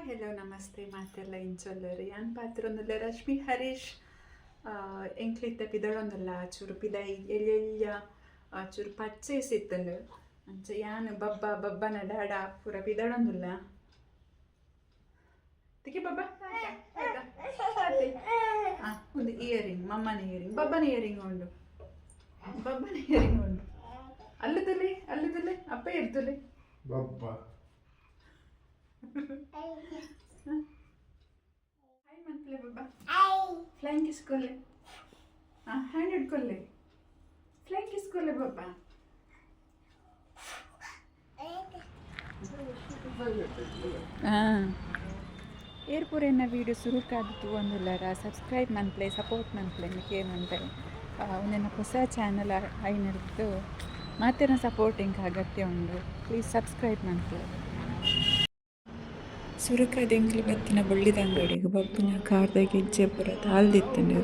Hi hello ನಮಸ್ತೆ, ಮಾತೆಲ್ಲ ಇಂಚೊಲ್ಲರಿ. ಅನ್ ಪಾತ್ರೊಂದುಲ್ಲ ರಶ್ಮಿ, ಹರೀಶ್ ಎಂಕ್ಲಿತ್ತ ಪಿದಳೊಂದಲ್ಲ ಚೂರು ಪಿದ ಎಲ್ಲೆಲ್ಲ ಚೂರು ಪಚ್ಚೆ ಸಿತ್ತಂಡು ಅಂಚ ಯಾನು, ಬಬ್ಬ ಬಬ್ಬನ ಡಾಡ ಪೂರ ಪಿದಳೊಂದುಲ್ಲ ತಿಕ್ಕಿ ಬಬ್ಬ ಒಂದು ಇಯರಿಂಗ್ ಮಮ್ಮನ ಇಯರಿಂಗ್ ಬಬ್ಬನ ಇಯರಿಂಗ್ ಉಂಡು. ಬಬ್ಬನ ಇಯರಿಂಗ್ ಉಂಡು. ಅಲ್ಲದಲ್ಲಿ ಅಲ್ಲದಲ್ಲಿ, ಅಪ್ಪ ಇರ್ತದೆ ಬಬ್ಬ. ಹಾಯ್ ಮಂತ್ಲೆ ಬಾಬಾ ಫ್ಲೈಂಗ್ ಇಸ್ಕೊಲೆ ಹಾಂ ಹ್ಯಾಂಡ್ ಹಿಡ್ಕೊಲ್ಲೆ ಫ್ಲೈಂಗ್ ಇಸ್ಕೊಲೆ ಬಾಬಾ ಹಾಂ. ಏರ್ಪುರ ಎನ್ನ ವೀಡಿಯೋ ಸುರುಕಾದಿತ್ತು ಒಂದುಲ್ಲರ ಸಬ್ಸ್ಕ್ರೈಬ್ ಮಂತ್ಲೆ ಸಪೋರ್ಟ್ ಮಂತ್ಲೆ ನಿಕ್ಕೆ ಏನುಂಟೆ ಒಂದೆನ್ನ ಹೊಸ ಚಾನಲ್ ಐನರ್ದು ಮಾತೆನ ಸಪೋರ್ಟಿಂಗ್ ಅಗತ್ಯ ಉಂಡು ಪ್ಲೀಸ್ ಸಬ್ಸ್ಕ್ರೈಬ್ ಮನ್ಪ್ಲೆ ಸುರಕಾದೆಂಗ್ಲಿ ಬತ್ತಿನ ಬಳ್ಳಿದ ಅಂಗಡಿಗೆ ಬಬ್ಬಿನ ಕಾರ್ದ ಗೆಜ್ಜೆ ಪುರ ತಾಲ್ದಿತ್ತಂಡು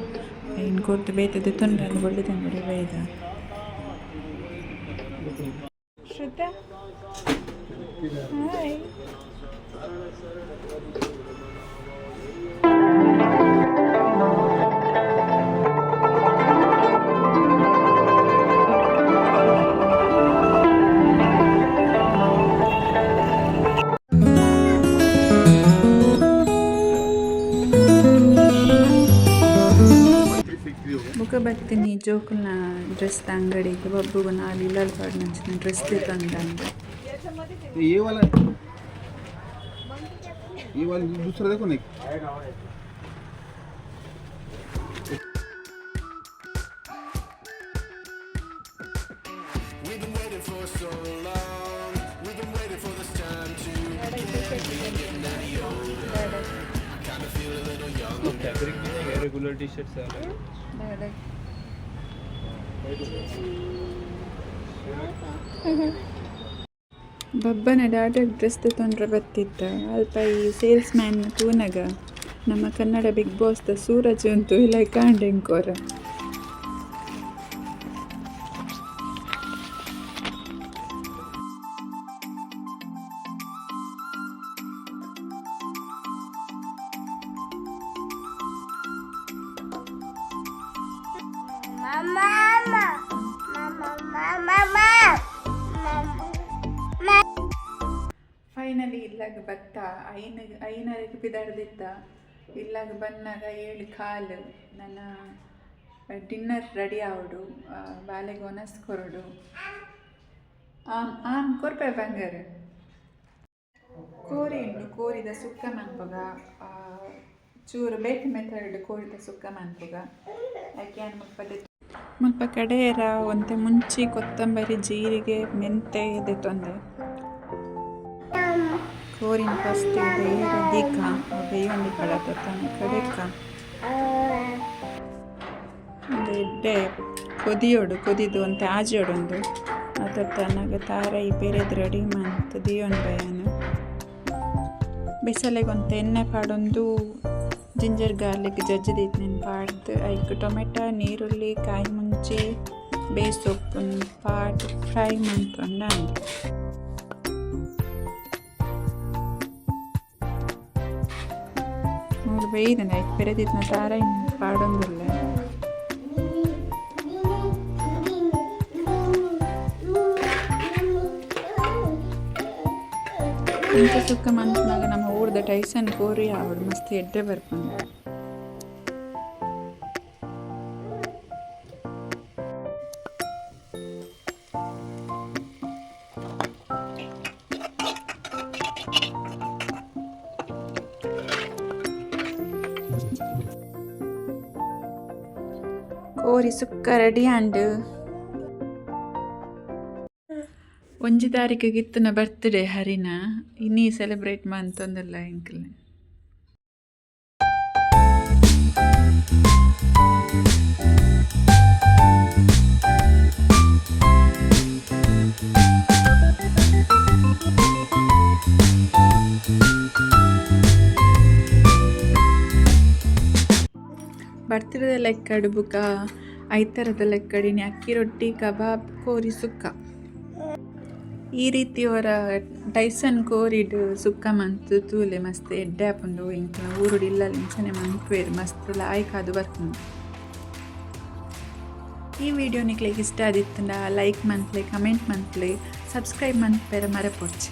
ಇನ್ನು ಕೊಟ್ಟು ಬೇತದ ತೊಂದ್ರೆ ಬಳ್ಳಿದ ಅಂಗಡಿ ಬೇದ ಶ್ರದ್ಧಾ? ಹಾಯ್. ಬರ್ತೀನಿ ಜೋಕುಲ್ನ ಡ್ರೆಸ್ ಅಂಗಡಿಗೆ ಬಬ್ಬುಗು ನಾಲ್ ಇಲ್ಲಲ್ ಪಾಡ್ ನಂಚಿನ ಡ್ರೆಸ್ ತಂದ ये वाला ये वाला दूसरा देखो ना फैब्रिक भी है रेगुलर टी शर्ट से अलग ಬಬ್ಬನ ಡಾಟರ್ ಡ್ರೆಸ್ ತೊಂದರೆ ಬತ್ತಿತ್ತ ಅಲ್ಪ ಈ ಸೇಲ್ಸ್ ಮ್ಯಾನ್ ತೂನಗ. ನಮ್ಮ ಕನ್ನಡ ಬಿಗ್ ಬಾಸ್ ದ ಸೂರಜ್ ಅಂತೂ ಇಲ್ಲ ಕಾಂಡೆಂಕೋರ. ಫೈನಲಿ ಇಲ್ಲಾಗ ಬತ್ತ? ಐನ, ಐನರಿಗೆ ಬಿದಾಡ್ದಿದ್ದ ಇಲ್ಲಾಗ ಬಂದಾಗ ಏಳು ಕಾಲು. ನನ್ನ ಡಿನ್ನರ್ ರೆಡಿ ಆವಡು. ಬಾಲೆಗೆ ಒನಸ್ ಕೊರಡು ಆಮ್ ಆಮ್, ಕೊರ್ಪೆ ಬಂಗಾರ. ಕೋರಿ ಉಂಡು ಕೋರಿದ ಸುಕ್ಕ ಮನ್ಪುಗ. ಚೂರು ಬೇಟಿ ಮೆಥಡ್ ಕೋರಿದ ಸುಕ್ಕ ಮನ್ಪುಗ. ಯಾಕೆ ಅನ್ ಮುಲ್ಪದೆ ಮುಲ್ಪ ಕಡೆಯರ ಒಂತೆ ಮುಂಚಿ ಕೊತ್ತಂಬರಿ ಜೀರಿಗೆ ಮೆಂತೆ ಇದೆ ತೊಂದೆ. ಕೋರಿನ ಫಸ್ಟ್ ಬೇರೆ ದೀಕ ಬೇಯೊಂಡಿ ಕಳತ ತಾನೆ ಕಡೆಕ ಎಡ್ಡೆ ಕೊದಿಯೋಡು, ಕೊದಿದು ಅಂತ ಆಜೋಡೊಂದು ಅದ ತನಗ ಈ ಬೇರೆದು ರೆಡಿ ಮಾಡ್ತು, ದಿಯೋನ್ ಬಯನು. ಬಿಸಲೆಗೆ ಒಂದು ಎಣ್ಣೆ ಪಾಡೊಂದು ಜಿಂಜರ್ ಗಾರ್ಲಿಕ್ ಜಜ್ಜಿದಿತ್ತು ನೆನು ಪಾಡ್ದು ಐಕ್ ಟೊಮೆಟೊ, ನೀರುಳ್ಳಿ, ಕಾಯಿ ಮುಂಚೆ ಬೇಸೊಪ್ಪು ಪಾಟ್ ಫ್ರೈ ಮಾಡ್ಕೊಂಡು ಅಂದು ಮೂರು ಬೇಯ್ದನ ಐಕ್ ಬೆರೆದಿದ್ನ ತಾರ ಇನ್ನು ಪಾಡೊಂದಿಲ್ಲ. ಇಂಥ ಸುಕ್ಕ ಮನ್ಸಿನಾಗ ನಮ್ಮ ಊರ್ದ ಟೈಸನ್ ಕೋರಿ ಆವಡು ಮಸ್ತ್ ಎಡ್ಡೆ ಬರ್ಕೊಂಡು ಕೋರಿ ಸುಕ್ಕ ರೆಡಿ ಆಂಡ್ ಒಂಜಿ ತಾರೀಕಿಗೆ ಇತ್ತನ ಬರ್ತ್ಡೇ ಹರಿನ ಇನ್ನೀ ಸೆಲೆಬ್ರೇಟ್ ಮಂತೊಂದಲ್ಲ ಇಂಕಲ್ ಬರ್ತ್ಡೇದ ಲೆಕ್ಕಡು ಬುಕ ಐತರದ ಲೆಕ್ಕಡಿನಿ ಅಕ್ಕಿ ರೊಟ್ಟಿ, ಕಬಾಬ್, ಕೋರಿ ಸುಕ್ಕ. ಈ ರೀತಿ ಅವರ ಟೈಸನ್ ಕೋರಿಡ್ ಸುಕ್ಕ ಮಂತು ತೂಲೆ ಮಸ್ತ್ ಎಡ್ಡೆ ಆಪುಂಡು ಇಂಕ ಊರುಡು ಇಲ್ಲ ಇಂಚನೆ ಮನ್ಪುವೆರ್ ಮಸ್ತ್ ಲಾಯ್ಕಾದು ಬರ್ತುಂಡು ಈ ವಿಡಿಯೋ ನಿಕ್ಲೆಗ್ ಇಷ್ಟ ಆದಿತ್ತಂಡ ಲೈಕ್ ಮಂತ್ಲೆ ಕಮೆಂಟ್ ಮಂತ್ಲೆ ಸಬ್ಸ್ಕ್ರೈಬ್ ಮರೆ ಮರಪೊಡ್ಚಿ